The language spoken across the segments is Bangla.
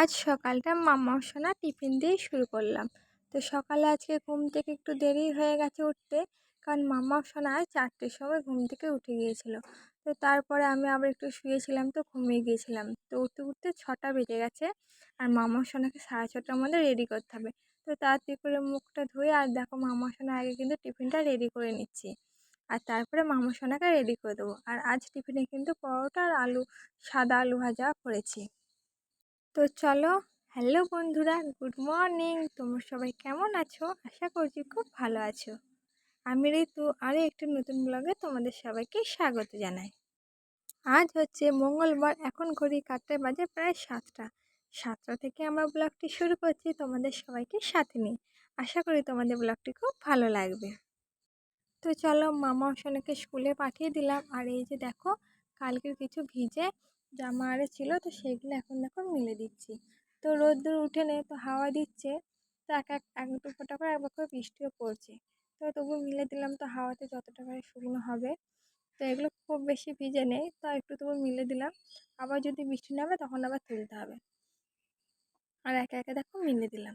আজ সকালটা মামা সোনা টিফিন দিয়েই শুরু করলাম। তো সকালে আজকে ঘুম থেকে একটু দেরি হয়ে গেছে উঠতে, কারণ মামা সোনা চারটের সময় ঘুম থেকে উঠে গিয়েছিল। তো তারপরে আমি আবার একটু শুয়েছিলাম তো ঘুমিয়ে গিয়েছিলাম। তো উঠতে উঠতে ছটা বেজে গেছে আর মামা সোনাকে সাড়ে ছটার মধ্যে রেডি করতে হবে। তো তাড়াতাড়ি করে মুখটা ধুয়ে আর দেখো মামা সোনা আগে কিন্তু টিফিনটা রেডি করে নিচ্ছি। আর তারপরে মামা সোনাকে রেডি করে দেবো। আর আজ টিফিনে কিন্তু পরোটা আর আলু, সাদা আলু ভাজা করেছি। তো চলো হ্যালো বন্ধুরা গুড মর্নিং তোমরা সবাই কেমন আছো? আশা করছি খুব ভালো আছো। আমি ঋতু, আরও একটি নতুন ব্লগে তোমাদের সবাইকে স্বাগত জানাই। আজ হচ্ছে মঙ্গলবার, এখন ঘড়ি কাটতে বাজে প্রায় সাতটা। সাতটা থেকে আমরা ব্লগটি শুরু করছি, তোমাদের সবাইকে সাথে নিই আশা করি তোমাদের ব্লগটি খুব ভালো লাগবে। তো চলো, মামা সোনাকে স্কুলে পাঠিয়ে দিলাম। আর এই যে দেখো, কালকের কিছু ভিজে জামা আরে ছিল তো সেগুলো এখন দেখো মিলে দিচ্ছি। তো রোদ্দুর উঠে নেই তো হাওয়া দিচ্ছে। তো এক এক এক দু ফোঁটা করে একবার করে বৃষ্টিও পড়ছে। তো তবু মিলে দিলাম তো হাওয়াতে যতটা করে শুকনো হবে। তো এগুলো খুব বেশি ভিজে নেই তো একটু তবু মিলে দিলাম। আবার যদি বৃষ্টি নামে তখন আবার তুলতে হবে। আর একে একে দেখো মিলে দিলাম।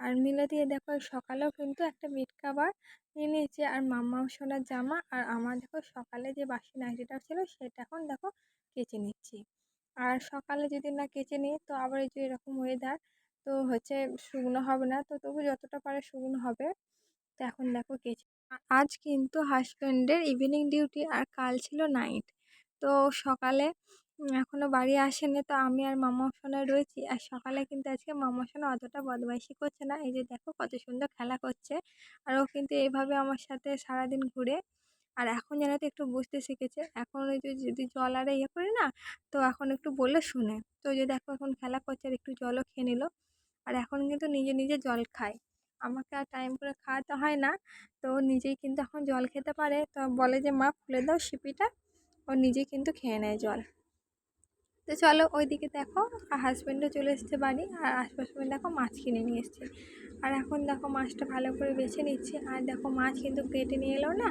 আর মিলে দিয়ে দেখো সকালেও কিন্তু একটা বেড কাভার নিয়ে নিয়েছি। আর মাম্মা সোনার জামা আর আমার দেখো সকালে যে বাসি নাইটিটা ছিল সেটা এখন দেখো কেচে নিচ্ছি। আর সকালে যদি না কেচে নিই তো আবার এই যে এরকম ওয়েদার তো হচ্ছে শুকনো হবে না তো তবু যতটা পারে শুকনো হবে। তো এখন দেখো কেচে আজ কিন্তু হাজব্যান্ডের ইভিনিং ডিউটি আর কাল ছিল নাইট তো সকালে এখনও বাড়ি আসেনি। তো আমি আর মামা সোনা রয়েছি। আর সকালে কিন্তু আজকে মামা সোনা অতটা বদমাইশি করছে না। এই যে দেখো কত সুন্দর খেলা করছে। আর ও কিন্তু এইভাবে আমার সাথে সারাদিন ঘুরে। আর এখন যেন তো একটু বুঝতে শিখেছে। এখন ওই যে যদি জল আরে ইয়ে করি না, তো এখন একটু বলে শুনে। তো যে দেখো এখন খেলা করছে আর একটু জলও খেয়ে নিল। আর এখন কিন্তু নিজে নিজে জল খায়। আমাকে আর টাইম করে খাওয়াতে হয় না। তো নিজেই কিন্তু এখন জল খেতে পারে। তো বলে যে, মা, খুলে দাও সিপিটা। ও নিজেই কিন্তু খেয়ে নেয় জল। তো চলো ওইদিকে দেখো, আর হাজব্যান্ডও চলে এসছে বাড়ি, আর আশপাশে দেখো মাছ কিনে নিয়ে এসছে। আর এখন দেখো মাছটা ভালো করে বেছে নিচ্ছি। আর দেখো মাছ কিন্তু কেটে নিয়ে এলো না,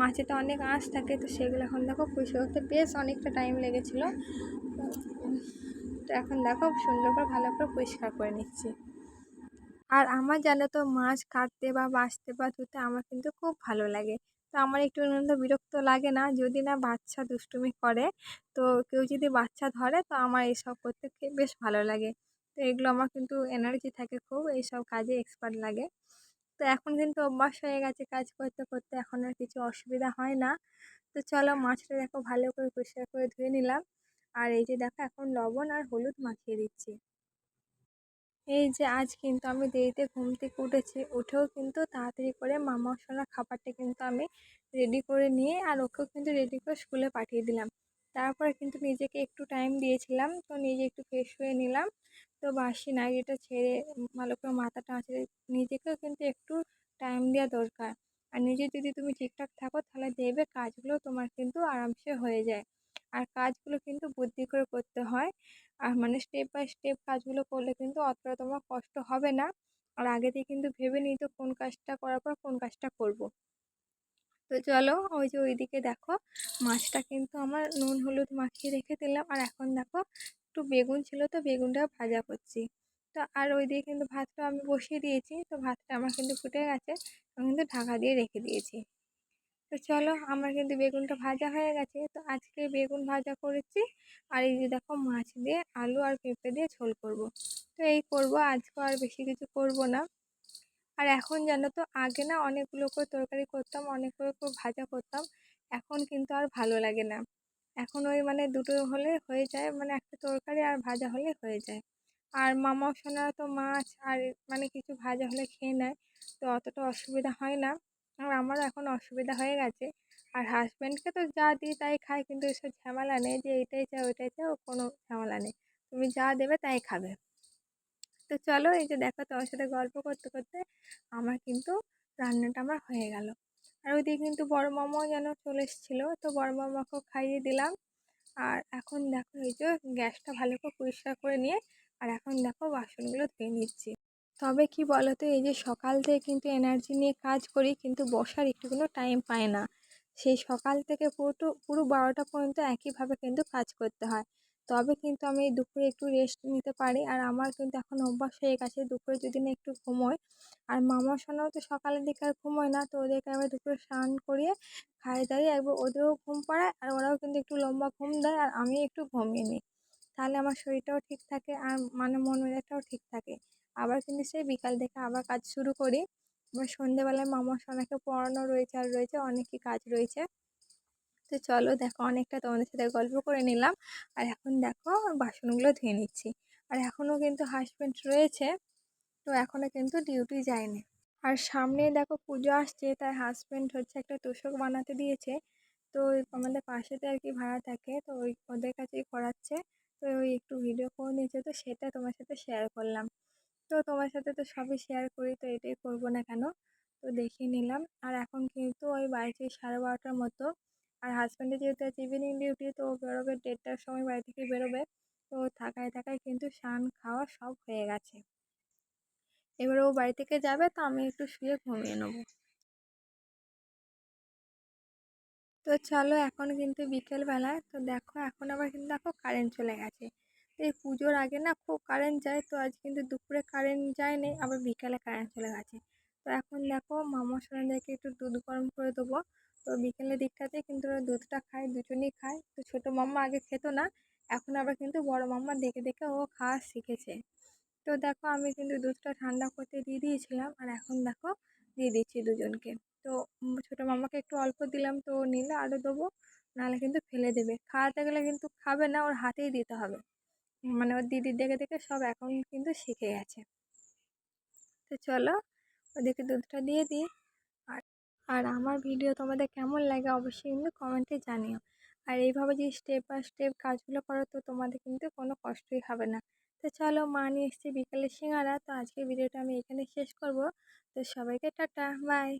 মাছে তো অনেক আঁশ থাকে, তো সেগুলো এখন দেখো পরিষ্কার করতে বেশ অনেকটা টাইম লেগেছিলো। তো এখন দেখো সুন্দর করে, ভালো করে পরিষ্কার করে নিচ্ছি। আর আমার জানো তো মাছ কাটতে বা বাছতে বা ধুতে আমার কিন্তু খুব ভালো লাগে। আমার একটু বিরক্ত লাগে না। যদি না বাচ্চা দুষ্টুমি করে, তো কেউ যদি বাচ্চা ধরে, তো আমার এইসব করতে বেশ ভালো লাগে। তো এগুলো আমার কিন্তু এনার্জি থাকে খুব, এইসব কাজে এক্সপার্ট লাগে। তো এখন কিন্তু অভ্যাস হয়ে গেছে কাজ করতে করতে এখন আর কিছু অসুবিধা হয় না। তো চলো মাছটা দেখো ভালো করে পরিষ্কার করে ধুয়ে নিলাম। আর এই যে দেখো, এখন লবণ আর হলুদ মাখিয়ে দিচ্ছি। এই যে আজ কিন্তু আমি দেরিতে ঘুম থেকে উঠেছি, উঠেও কিন্তু তাড়াতাড়ি করে মামা সোনার খাবারটা কিন্তু আমি রেডি করে নিয়ে আর ওকেও কিন্তু রেডি করে স্কুলে পাঠিয়ে দিলাম। তারপরে কিন্তু নিজেকে একটু টাইম দিয়েছিলাম, তো নিজে একটু ফ্রেশ হয়ে নিলাম। তো বাসি নাইটিটা ছেড়ে ভালো করে মাথাটা আঁচড়ে নিজেকেও কিন্তু একটু টাইম দেওয়া দরকার। আর নিজে যদি তুমি ঠিকঠাক থাকো তাহলে দেখবে কাজগুলো তোমার কিন্তু আরামসে হয়ে যায়। আর কাজগুলো কিন্তু বুদ্ধি করে করতে হয়। আর মানে স্টেপ বাই স্টেপ কাজগুলো করলে কিন্তু অতটা তোমার কষ্ট হবে না। আর আগে থেকে কিন্তু ভেবে নিই তো কোন কাজটা করার পর কোন কাজটা করব। তো চলো ওই যে ওইদিকে দেখো, মাছটা কিন্তু আমার নুন, হলুদ মাখিয়ে রেখে দিলাম। আর এখন দেখো একটু বেগুন ছিল তো বেগুনটা ভাজা করছি। তো আর ওই দিকে কিন্তু ভাতটা আমি বসিয়ে দিয়েছি। তো ভাতটা আমার কিন্তু ফুটে গেছে। আমি কিন্তু ঢাকা দিয়ে রেখে দিয়েছি। তো চলো আমার কিন্তু বেগুনটা ভাজা হয়ে গেছে। তো আজকে বেগুন ভাজা করেছি। আর এই যে দেখো মাছ দিয়ে আলু আর পেঁপে দিয়ে ঝোল করব। তো এই করব, আজকে আর বেশি কিছু করব না। আর এখন জানো তো, আগে না অনেকগুলো করে তরকারি করতাম অনেকগুলো করে ভাজা করতাম। এখন কিন্তু আর ভালো লাগে না। এখন ওই মানে দুটো হলে হয়ে যায় মানে একটা তরকারি আর ভাজা হলে হয়ে যায়। আর মামা সোনারা তো মাছ আর মানে কিছু ভাজা হলে খেয়ে নেয়, তো অতটা অসুবিধা হয় না। আর আমারও এখন অসুবিধা হয়ে গেছে। আর হাজব্যান্ডকে তো যা দিই তাই খায়, কিন্তু এসব ঝামেলা নেই যে এটাই চাই ওইটাই চাই ও কোনো ঝামেলা নেই। তুমি যা দেবে তাই খাবে। তো চলো এই যে দেখো তোমার সাথে গল্প করতে করতে আমার কিন্তু রান্নাটা আমার হয়ে গেল। আর ওইদিকে কিন্তু বড় মামাও যেন চলে এসেছিল, তো বড় মামাকেও খাইয়ে দিলাম। আর এখন দেখো এই যে গ্যাসটা ভালো করে পরিষ্কার করে নিয়ে, আর এখন দেখো বাসনগুলো ধুয়ে নিচ্ছি। তবে কি বলতো, এই যে সকাল থেকে কিন্তু এনার্জি নিয়ে কাজ করি কিন্তু বসার একটুকুনো টাইম পায় না। সেই সকাল থেকে পুরো পুরো বারোটা পর্যন্ত একইভাবে কিন্তু কাজ করতে হয়। তবে কিন্তু আমি দুপুরে একটু রেস্ট নিতে পারি আর আমার কিন্তু এখন অভ্যাস হয়ে গেছে দুপুরে যদি না একটু ঘুমোই। আর মামা সোনাও তো সকালের দিকে আর ঘুমোয় না, তো ওদেরকে আমি দুপুরে স্নান করিয়ে খাইয়ে দাঁড়িয়ে একবার ওদেরও ঘুম পাড়ায় আর ওরাও কিন্তু একটু লম্বা ঘুম দেয় আর আমি একটু ঘুমিয়ে নিই। তাহলে আমার শরীরটাও ঠিক থাকে আর মানে মন মেজাজটাও ঠিক থাকে। আবার কিন্তু সেই বিকাল থেকে আবার কাজ শুরু করি। এবার সন্ধেবেলায় মামা সোনাকে পড়ানো রয়েছে আর রয়েছে অনেকই কাজ রয়েছে। তো চলো দেখো অনেকটা তোমাদের সাথে গল্প করে নিলাম। আর এখন দেখো বাসনগুলো ধুয়ে নিচ্ছি। আর এখনও কিন্তু হাজব্যান্ড রয়েছে, তো এখনও কিন্তু ডিউটি যায়নি। আর সামনে দেখো পুজো আসছে, তাই হাজব্যান্ড হচ্ছে একটা তোষক বানাতে দিয়েছে। তো আমাদের পাশেতে আর কি ভাড়া থাকে, তো ওই ওদের কাছেই করাচ্ছে। তো ওই একটু ভিডিও করে নিয়েছে, তো সেটা তোমার সাথে শেয়ার করলাম। তো তোমার সাথে তো সবই শেয়ার করি, তো এটাই করব না কেন? তো দেখিয়ে নিলাম। আর এখন কিন্তু ওই বাড়িতে সাড়ে বারোটার মতো। আর হাজব্যান্ডের যেহেতু আছে ইভিনিং ডিউটি তো বেরোবে দেড়টার সময় বাড়ি থেকে বেরোবে। তো থাকায় থাকায় কিন্তু স্নান খাওয়া সব হয়ে গেছে। এবার ও বাড়ি থেকে যাবে, তো আমি একটু শুয়ে ঘুমিয়ে নেব। তো চলো এখন কিন্তু বিকেলবেলা, তো দেখো এখন আবার কিন্তু দেখো কারেন্ট চলে গেছে। এই পুজোর আগে না খুব কারেন্ট যায় তো আজ কিন্তু দুপুরে কারেন্ট যায়নি আবার বিকেলে কারেন্ট চলে গেছে। তো এখন দেখো মামা সোনাদেরকে একটু দুধ গরম করে দেবো। তো বিকেলের দিকটাতে কিন্তু ওরা দুধটা খায়, দুজনেই খায়। তো ছোটো মাম্মা আগে খেত না, এখন আবার কিন্তু বড় মাম্মা দেখে দেখে ও খাওয়া শিখেছে। তো দেখো আমি কিন্তু দুধটা ঠান্ডা করতে দিয়ে দিয়েছিলাম আর এখন দেখো দিয়ে দিচ্ছি দুজনকে। তো ছোটো মামাকে একটু অল্প দিলাম তো নিলে আরও দেবো, নাহলে কিন্তু ফেলে দেবে। খাওয়াতে গেলে কিন্তু খাবে না, ওর হাতেই দিতে হবে। মানে ওর দিদির দেখে দেখে সব এখন কিন্তু শিখে গেছে। তো চলো ওদেরকে দুধটা দিয়ে দিই। আর আর আমার ভিডিও তোমাদের কেমন লাগে অবশ্যই কিন্তু কমেন্টে জানিও। আর এইভাবে যদি স্টেপ বাই স্টেপ কাজগুলো করো তো তোমাদের কিন্তু কোনো কষ্টই হবে না। তো চলো মা নিয়ে এসেছি বিকালে সিঙ্গারা। তো আজকে ভিডিওটা আমি এখানে শেষ করব। তো সবাইকে টাটা বাই